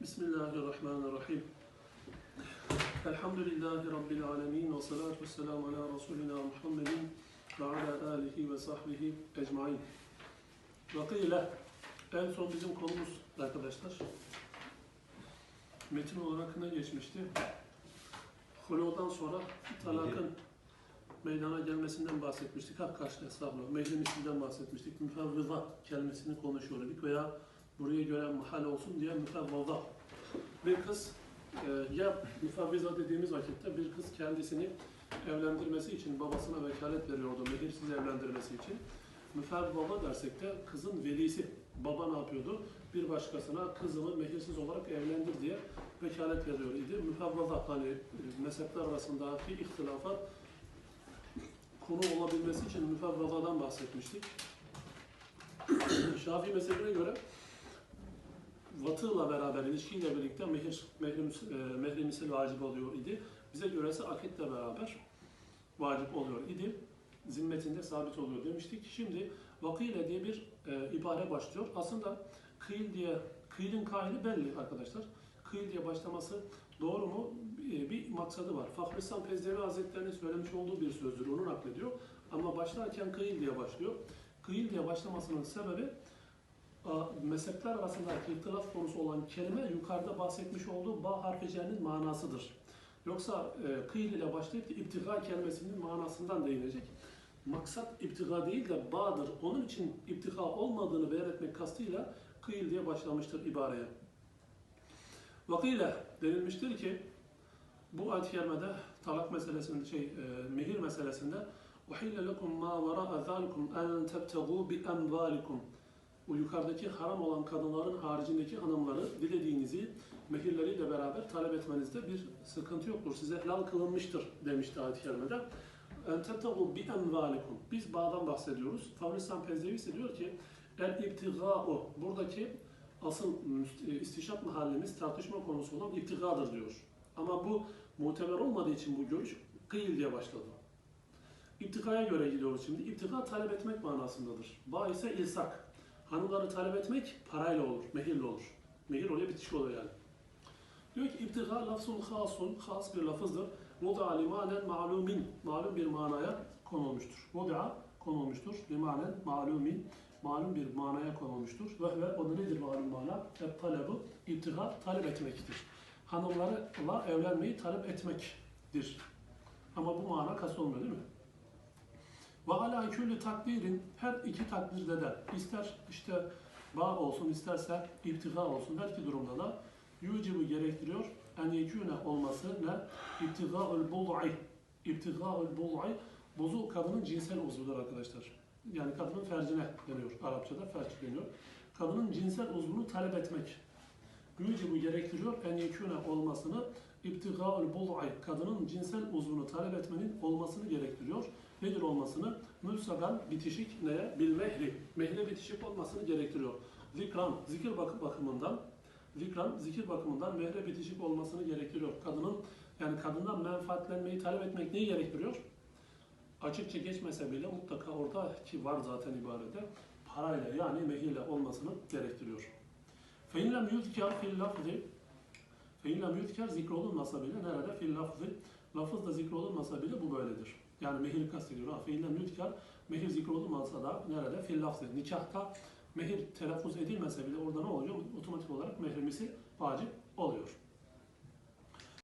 Bismillahirrahmanirrahim. Elhamdülillahi Rabbil alemin ve salatu vesselamu ala Resulina Muhammedin ve ala alihi ve sahbihi ecmain. Vakıyla en son bizim konumuz arkadaşlar metin olarak ne geçmişti? Huludan sonra talakın meydana gelmesinden bahsetmiştik. Hak karşı hesabı, mehrin bahsetmiştik. Müfevvıza kelimesini konuşuyorduk veya buraya göre mahal olsun diye müfevvıza. Bir kız e, ya müfevviza dediğimiz vakitte bir kız kendisini evlendirmesi için babasına vekalet veriyordu mehirsiz evlendirmesi için. Müfevvıza dersek de kızın velisi baba ne yapıyordu? Bir başkasına kızımı mehirsiz olarak evlendir diye vekalet veriyor idi. Müfevvıza hani e, mezhepler arasındaki ihtilafat konu olabilmesi için müfevvadadan bahsetmiştik. Şafii mezhebine göre vatığla beraber, ilişkiyle birlikte mehir, mehri, e, mehri misil vacip oluyor idi. Bize göre ise akitle beraber vacip oluyor idi. Zimmetinde sabit oluyor demiştik. Şimdi vakile diye bir e, ibare başlıyor. Aslında kıyıl diye, kıyılın kaili belli arkadaşlar. Kıyıl diye başlaması doğru mu? E, bir maksadı var. Fahristan Pezdevi Hazretleri'nin söylemiş olduğu bir sözdür. Onu naklediyor. Ama başlarken kıyıl diye başlıyor. Kıyıl diye başlamasının sebebi mezhepler arasındaki ihtilaf konusu olan kelime yukarıda bahsetmiş olduğu ba harfi manasıdır. Yoksa e, kıyıl ile başlayıp da iptiga kelimesinin manasından değinecek. Maksat iptiga değil de bağdır. Onun için iptiga olmadığını beyan etmek kastıyla kıyıl diye başlamıştır ibareye. Vakile denilmiştir ki bu ayet-i kerimede talak meselesinde şey e, mehir meselesinde وَحِلَّ لَكُمْ مَا وَرَاءَ ذَٰلِكُمْ اَنْ تَبْتَغُوا بِاَمْوَالِكُمْ Bu yukarıdaki haram olan kadınların haricindeki hanımları dilediğinizi mehirleriyle beraber talep etmenizde bir sıkıntı yoktur. Size helal kılınmıştır demişti ayet-i kerimede. اَنْ تَبْتَغُوا بِاَمْوَالِكُمْ Biz bağdan bahsediyoruz. Fabristan Pezdevi ise diyor ki el ibtiga'u buradaki asıl istişat mahallemiz tartışma konusu olan iptigadır diyor. Ama bu muteber olmadığı için bu görüş kıyıl diye başladı. İptikaya göre gidiyoruz şimdi. İptika talep etmek manasındadır. Ba ise ilsak. Hanımları talep etmek parayla olur, mehirle olur. Mehir oraya bitiş oluyor yani. Diyor ki iptika lafzun hasun, has bir lafızdır. Voda limanen ma'lumin, malum bir manaya konulmuştur. Voda konulmuştur. Limanen ma'lumin, malum bir manaya konulmuştur. Ve ve o da nedir malum mana? Hep talebu, iptika talep etmektir. Hanımlarla evlenmeyi talep etmektir. Ama bu mana kas olmuyor değil mi? Ve ala külli takdirin her iki takdirde de ister işte bağ olsun isterse iptika olsun her iki durumda da yucibu gerektiriyor en yekûne olması ne? İptigâ'ül bul'i İptigâ'ül bul'i Buzu kadının cinsel uzvudur arkadaşlar. Yani kadının fercine deniyor. Arapçada ferç deniyor. Kadının cinsel uzvunu talep etmek. Yucibu gerektiriyor en yekûne olmasını İptigâ'ül bul'i Kadının cinsel uzvunu talep etmenin olmasını gerektiriyor. Nedir olmasını? Mülsagan bitişik neye? Bil mehri. Mehre bitişik olmasını gerektiriyor. Zikran, zikir bakım bakımından zikran, zikir bakımından mehre bitişik olmasını gerektiriyor. Kadının yani kadından menfaatlenmeyi talep etmek neyi gerektiriyor? Açıkça geçmese bile mutlaka orada ki var zaten ibarede parayla yani mehirle olmasını gerektiriyor. Feinlem yuzkar fil lafzi Feinlem yuzkar zikrolunmasa bile nerede? Fil lafzi Lafızda zikrolunmasa bile bu böyledir. Yani mehir kastediyor. Ha, Feinlem yuzkar Mehir zikrolunmasa da nerede? Fil lafzi Nikahta mehir telaffuz edilmese bile orada ne oluyor? Otomatik olarak mehrimisi vacip oluyor.